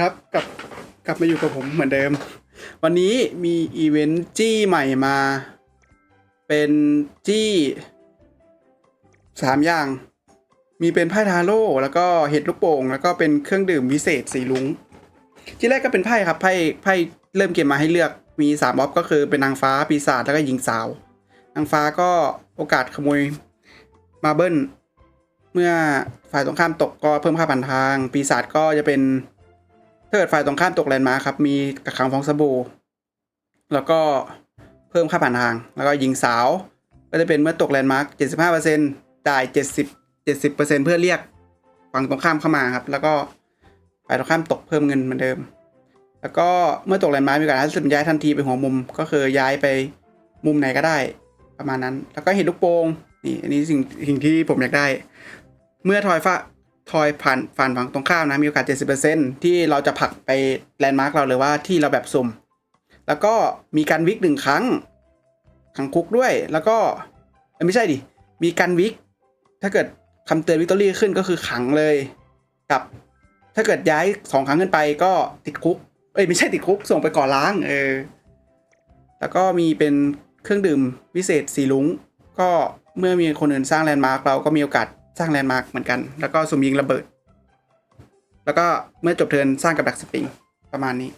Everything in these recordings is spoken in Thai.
ครับกลับกลับมาอยู่กับผมเหมือนเดิม วันนี้มีอีเวนต์จี้ใหม่มา เป็นจี้สามอย่าง มีเป็นไพ่ทาโร่แล้วก็เห็ดลูกโป่ง แล้วก็เป็นเครื่องดื่มวิเศษสีลุงที่แรกก็เป็นไพ่ครับไพ่ไพ่เริ่มเกมมาให้เลือกมีสามออฟก็คือเป็นนางฟ้าปีศาจแล้วก็หญิงสาวนางฟ้าก็โอกาสขโมยมาเบิลเมื่อฝ่ายตรงข้ามตกก็เพิ่มค่าผ่านทาง ปีศาจก็จะเป็น ถ้าเกิดฝ่ายตรงข้ามตกแลนด์มาร์คครับ มีกระขังฟองสบู่แล้วก็เพิ่มค่าผ่านทาง แล้วก็ยิงสาว ก็จะเป็นเมื่อตกแลนด์มาร์ค75%จ่าย 70 70%เพื่อเรียกฝั่งตรงข้ามเข้ามาครับ แล้วก็ฝ่ายตรงข้ามตกเพิ่มเงินเหมือนเดิม แล้วก็เมื่อตกแลนด์มาร์คมีการ50ย้ายทันทีไปหัวมุม ก็คือย้ายไปมุมไหนก็ได้ประมาณนั้น แล้วก็เห็นลูกโป่งนี่อันนี้สิ่งสิ่งที่ผมอยากได้ เมื่อทอยฟ้า ทอยผ่านผ่านฝั่งตรงข้ามนะมีโอกาส 70%ที่เราจะผลักไปแลนด์มาร์กเราหรือว่าที่เราแบบสุ่ม แล้วก็มีการวิกหนึ่งครั้งขังคุกด้วย แล้วก็ไม่ใช่ดิ มีการวิก ถ้าเกิดคำเตือนวิกตอรี่ขึ้นก็คือขังเลย กับ ถ้าเกิดย้ายสองครั้งขึ้นไปก็ติดคุก เอ้ยไม่ใช่ติดคุกส่งไปก่อล้างเออ แล้วก็มีเป็นเครื่องดื่มวิเศษสีลุงก็เมื่อมีคนอื่นสร้างแลนด์มาร์กเราก็มีโอกาส สร้างแลนด์มาร์กเหมือนกัน แล้วก็สุ่มยิงระเบิด แล้วก็เมื่อจบเทิร์นสร้างกับดักสปริงประมาณนี้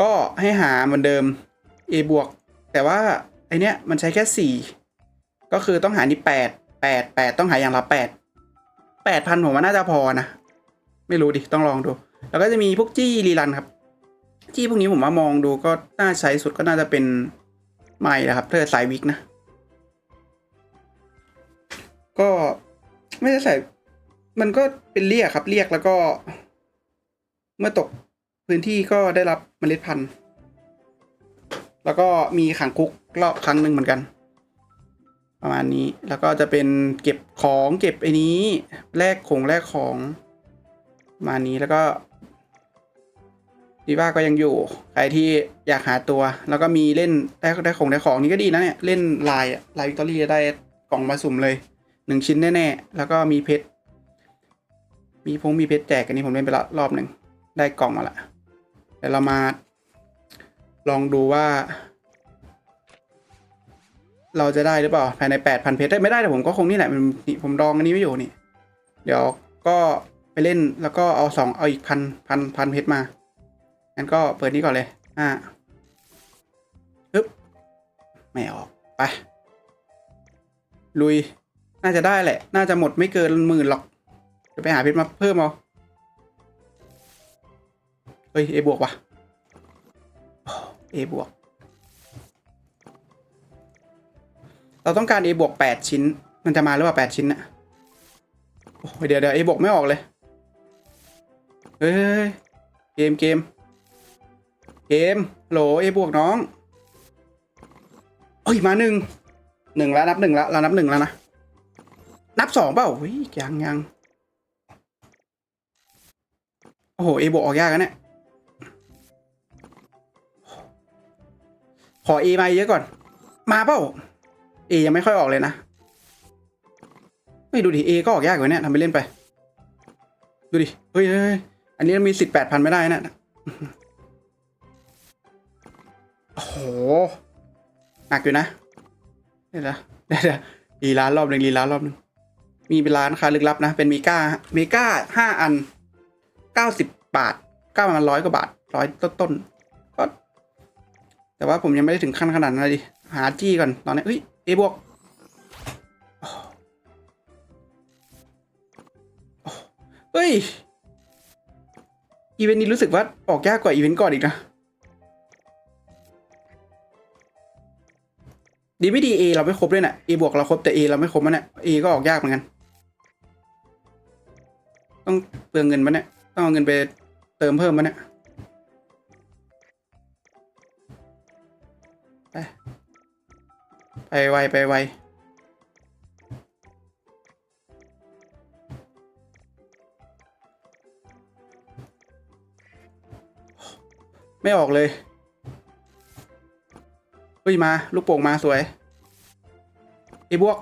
ก็ให้หาเหมือนเดิม A บวกแต่ว่าไอเนี้ยมันใช้แค่สี่ก็คือต้องหานี่แปดแปดแปดต้องหาอย่างละแปดแปดพันผมว่าน่าจะพอนะ ไม่รู้ดิต้องลองดู แล้วก็จะมีพวกจี้รีรันครับ จี้พวกนี้ผมว่ามองดูก็น่าใช้สุดก็น่าจะเป็นใหม่นะครับเธอสายวิกนะ ก็ ไม่ได้ใส่ มันก็เป็นเรียกครับ เรียกแล้วก็ เมื่อตกพื้นที่ก็ได้รับเมล็ดพันธุ์ แล้วก็มีขังคุกรอบครั้งหนึ่งเหมือนกัน ประมาณนี้แล้วก็จะเป็นเก็บของเก็บไอ้นี้ แลกของแลกของมานี้แล้วก็ดีว่าก็ยังอยู่ ใครที่อยากหาตัว แล้วก็มีเล่นได้ได้ของได้ของนี่ก็ดีนะเนี่ย เล่นลายลายวิกตอรี่ได้กล่องมาสุ่มเลย หนึ่งชิ้นแน่ๆ แล้วก็มีเพชร มีพงมีเพชรแจกอันนี้ผมเล่นไปละรอบหนึ่ง ได้กล่องมาละเดี๋ยวเรามา ลองดูว่า เราจะได้หรือเปล่า ภายในแปดพันเพชรได้ไม่ได้แต่ผมก็คงนี่แหละมันผมดองอันนี้ไม่อยู่นี่ เดี๋ยวก็ไปเล่นแล้วก็เอาสองเอาอีกพันพันพันเพชรมางั้นก็เปิดนี้ก่อนเลยอ่าปึ๊บไม่ออก ไป ลุย น่าจะได้แหละ น่าจะหมดไม่เกินหมื่นหรอกจะไปหาเพชรมาเพิ่มเอาเฮ้ยเอบวกว่ะเอบวก เราต้องการ A บวกแปดชิ้น มันจะมาหรือเปล่าแปดชิ้นน่ะโอ้ยเดี๋ยวเดี๋ยว A บวกไม่ออกเลย เฮ้ยเกมเกมเกมโหล A บวกน้องเฮ้ยมาหนึ่งหนึ่งแล้วนับหนึ่งแล้วเรานับหนึ่งแล้วนะ นับสองเปล่าเฮ้ยยังยังโอ้โห A บวกออกยากนะเนี่ยขอ A มาเยอะก่อน มาเปล่าเอยังไม่ค่อยออกเลยนะไม่ดูดิเอก็ออกยากกว่านี้ทำไปเล่นไป ดูดิ เฮ้ยเฮ้ยอันนี้มีสิทธิ์แปดพันไม่ได้นะโอ้โห หนักอยู่นะ เดี๋ยวเดี๋ยวเดี๋ยวรีร้านรอบหนึ่งรีร้านรอบหนึ่ง มีเป็นร้านค้าลึกลับนะ เป็นมีก้ามีก้าห้าอันเก้าสิบบาทเก้ามันร้อยกว่าบาทร้อยต้นๆก็แต่ว่าผมยังไม่ได้ถึงขั้นขนาดนั้นเลยดิ หาจี้ก่อนตอนนี้เฮ้ยเอบวกเฮ้ย อีเวนต์นี้รู้สึกว่าออกยากกว่าอีเวนต์ก่อนอีกนะ ดีไม่ดีเอเราไม่ครบด้วยนะเอบวกเราครบแต่เอเราไม่ครบมันเนี่ยเอก็ออกยากเหมือนกัน ต้องเปลืองเงินมันเนี่ย ต้องเอาเงินไปเติมเพิ่มมันเนี่ย ไป ไปไวไปไวไม่ออกเลยเฮ้ยมา ลูกโป่งมาสวยเอบวก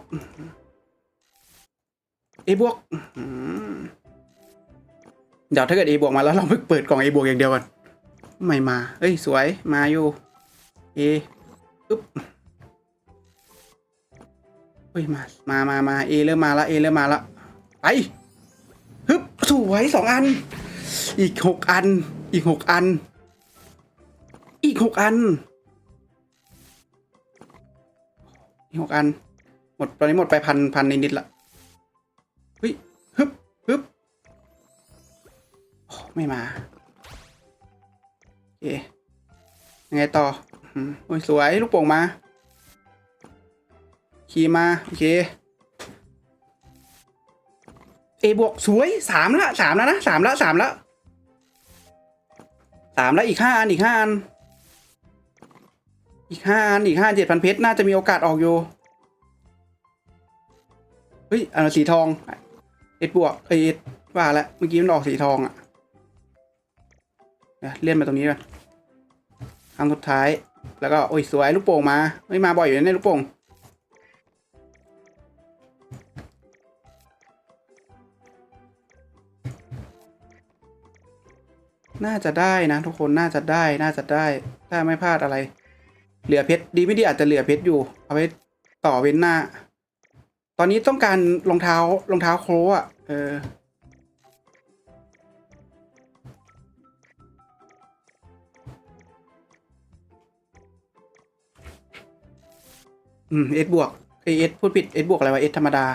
เอบวกอืม เดี๋ยวถ้าเกิด A บวกมาแล้วเราไปเปิดกล่อง A บวกอย่างเดียวก่อนไม่มา เอ้ย สวย มาอยู่ A ปึ๊บเฮ้ย มา มามามา A เริ่มมาละ A เริ่มมาละไปฮึบสวยสองอัน อีกหกอัน อีกหกอัน อีกหกอัน อีกหกอัน หมดตอนนี้หมดไปพันพันนิดๆละ ไม่มาโอเคยังไงต่ออืมโอ้ยสวยลูกโป่งมาขี่มาโอเคเอบวกสวยสามละสามแล้วนะสามละสามละสามละอีกห้าอันอีกห้าอันอีกห้าอันอีกห้าเจ็ดพันเพชรน่าจะมีโอกาสออกอยู่เฮ้ยอันสีทองเอ็ดบวกเอ็ดว่าล้วเมื่อกี้มันออกสีทองอะ เดี๋ยวเลื่อนมาตรงนี้ก่อนครั้งสุดท้าย แล้วก็โอ้ยสวยลูกโป่งมาเฮ้ยมาบ่อยอยู่นะเนี่ยลูกโป่งน่าจะได้นะทุกคนน่าจะได้น่าจะได้ ถ้าไม่พลาดอะไร เหลือเพชรดีไม่ดีอาจจะเหลือเพชรอยู่ เอาไปต่อเว้นหน้า ตอนนี้ต้องการรองเท้ารองเท้าโครอะเออ อืมเอสบวกเอสพูดผิดเอสบวกอะไรวะเอสธรรมดา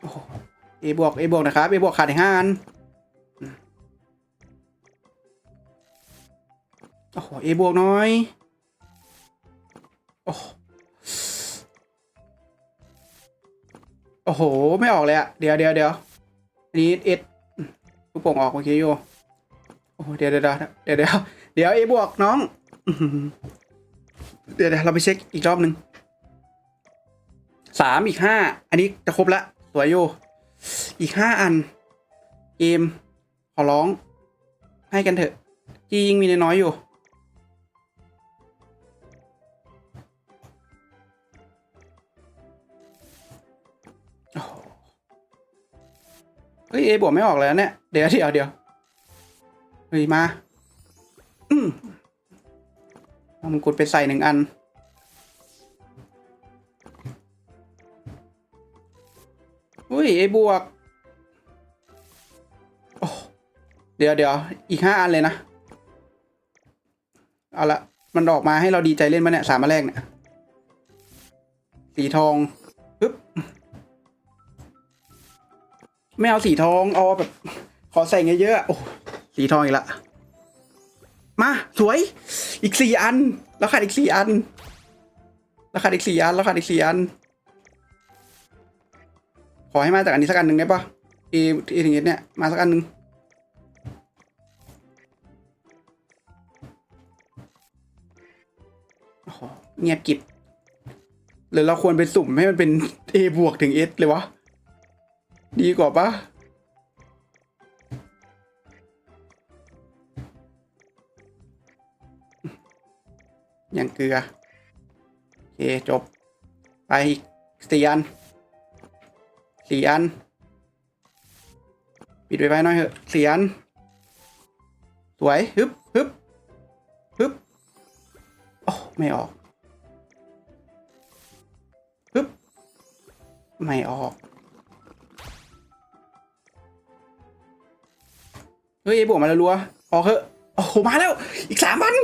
โอ้เอบวกเอบวกนะครับเอบวกขาดอีกห้าอันโอ้โหเอบวกน้อยโอ้โหโอ้โห ไม่ออกเลยอะเดี๋ยวเดี๋ยวเดี๋ยวอันนี้เอสลูกโป่งออกโอเคอยู่โอ้โหเดี๋ยวเดี๋ยวเดี๋ยวเดี๋ยวเดี๋ยวเอบวกน้อง เดี๋ยวเราไปเช็คอีกรอบหนึ่งสามอีกห้าอันนี้จะครบละสวยอยู่อีกห้าอันเกมขอร้อง ให้กันเถอะจียิงมีน้อยอยู่ เฮ้ยเอบวกไม่ออกเลยนะเนี่ย เดี๋ยวเดี๋ยวเดี๋ยวเฮ้ยมา มเอามงกุฎไปใส่หนึ่งอัน อุ้ยเอบวก โอ้ เดี๋ยวเดี๋ยวอีกห้าอันเลยนะ เอาละ มันออกมาให้เราดีใจเล่นมาเนี่ย สามอันแรกเนี่ย สีทองปึ๊บ ไม่เอาสีทอง เอาแบบ ขอใส่เงยเยอะๆโอ้ สีทองอีกละ มา สวย อีกสี่อันแล้วขาดอีกสี่อันแล้วขาดอีกสี่อันแล้วขาดอีกสี่อัน ขอให้มาจากอันนี้สักอันหนึ่งได้ปะเอเอถึงเอเนี่ย มาสักอันหนึ่งโอ้โหเงียบกิบหรือเราควรไปสุ่มให้มันเป็น A บวกถึง S เลยวะ ดีกว่าปะ เกลือ โอเค จบ ไปอีกสี่อันสี่อัน ปิดไว้ไว้หน่อยเถอะสี่อัน สวย ฮึบฮึบฮึบโอ้ไม่ออก ฮึบ ไม่ออก เฮ้ยบวกมาแล้วรัว ออกเถอะโอ้โห มาแล้ว อีกสามอัน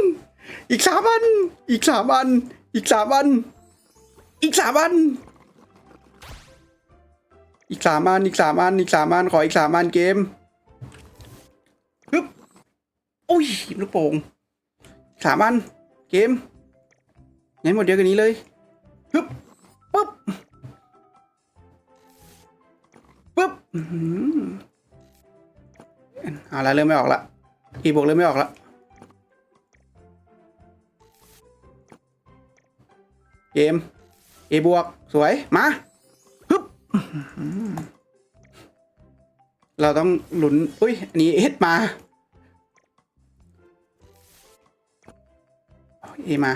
อีกสามอัน อีกสามอัน อีกสามอัน อีกสามอัน อีกสามอัน อีกสามอัน อีกสามอัน ขออีกสามอันเกมฮึบอุ้ยลูกโป่งสามอัน เกมงั้นหมดเดียวกันนี้เลยฮึบปุ๊บปุ๊บอือหือเอาละเริ่มไม่ออกละอีบวกเริ่มไม่ออกละ เกมเอบวก สวย มาฮึบเราต้องหลุน อุ้ยอันนี้เอสมาเอมา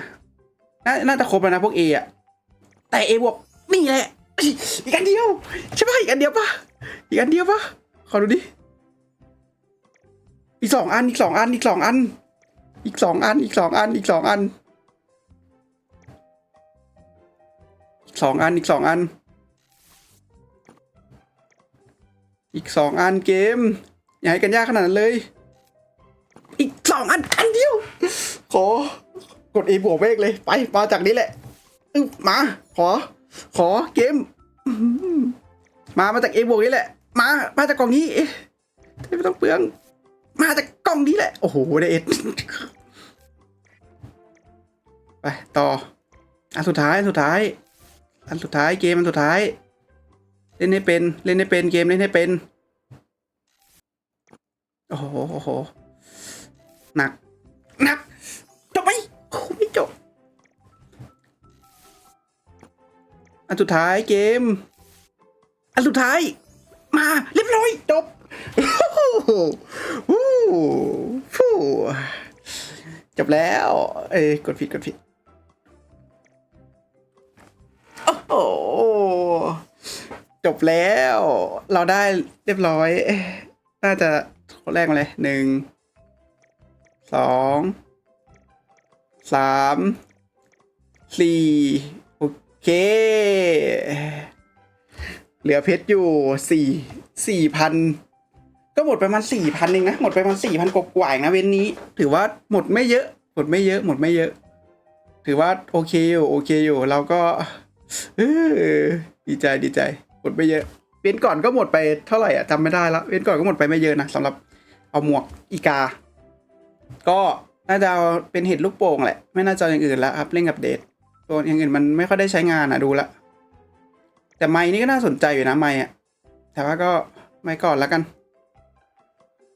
น่าน่าจะครบแล้วนะพวกเออะแต่เอบวกนี่แหละ อีกอันเดียว ใช่ปะอีกอันเดียวปะอีกอันเดียวปะขอดูดิ อีกสองอัน อีกสองอัน อีกสองอัน อีกสองอัน อีกสองอัน อีกสองอัน สองอันอีกสองอัน อีกสองอันเกม อย่าให้กันยากขนาดนั้นเลย อีกสองอัน อันเดียว ขอ กด A บวกเมกเลย ไป มาจากนี้แหละอึมา ขอ ขอเกม มามาจาก A บวกนี่แหละ มา มาจากกล่องนี้เอ๊ะไม่ต้องเปลือง มาจากกล่องนี้แหละ โอ้โหได้เอ็ดไป ต่ออันสุดท้าย สุดท้าย อันสุดท้ายเกมอันสุดท้าย เล่นให้เป็น เล่นให้เป็นเกมเล่นให้เป็น โอ้โหโอ้โหหนักหนักจบไหมโอ้ไม่จบ อันสุดท้ายเกม อันสุดท้าย มาเรียบร้อยจบจบแล้ว เอ้กดผิดกดผิด โอ้จบแล้ว เราได้เรียบร้อย น่าจะคนแรกมาเลยหนึ่งสองสามสี่โอเค เหลือเพชรอยู่สี่สี่พันก็หมดไประมาณสี่พันเองนะ หมดไปประมาณสี่พันกว่าๆนะเว้นนี้ ถือว่าหมดไม่เยอะ หมดไม่เยอะ หมดไม่เยอะ ถือว่าโอเคอยู่โอเคอยู่เราก็ ดีใจดีใจหมดไม่เยอะเว้นก่อนก็หมดไปเท่าไหร่อะจำไม่ได้แล้วเว้นก่อนก็หมดไปไม่เยอะนะสำหรับเอาหมวกอีกา ก็น่าจะเอาเป็นเห็ดลูกโป่งแหละ ไม่น่าจะอย่างอื่นแล้วครับเล่นกับเดทตัวอย่างอื่นมันไม่ค่อยได้ใช้งานอะดูละแต่ไม้นี่ก็น่าสนใจอยู่นะไม้อะแต่ว่าก็ไม้ก่อนแล้วกัน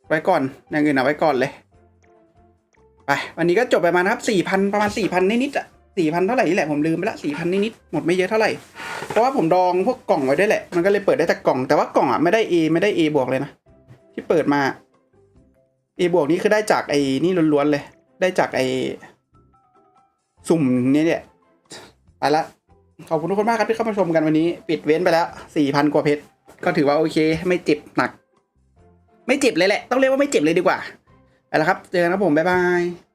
ไว้ก่อนอย่างอื่นเอาไว้ก่อนเลยไปวันนี้ก็จบไปมานะครับสี่พันประมาณสี่พันนิดๆอะ สี่พันเท่าไหร่นี่แหละผมลืมไปละสี่พันนิดๆหมดไม่เยอะเท่าไหร่ เพราะว่าผมดองพวกกล่องไว้ด้วยแหละ มันก็เลยเปิดได้แต่กล่อง แต่ว่ากล่องอะไม่ได้ A ไม่ได้ A บวกเลยนะ ที่เปิดมา A บวกนี่คือได้จากไอ้นี่ล้วนๆเลย ได้จากไอ้สุ่มนี้เนี่ยไปละ ขอบคุณทุกคนมากครับที่เข้ามาชมกันวันนี้ ปิดเว้นไปแล้วสี่พันกว่าเพชร ก็ถือว่าโอเค ไม่เจ็บหนัก ไม่เจ็บเลยแหละ ต้องเรียกว่าไม่เจ็บเลยดีกว่าไปแล้วครับ เจอกันครับผม บ๊ายบาย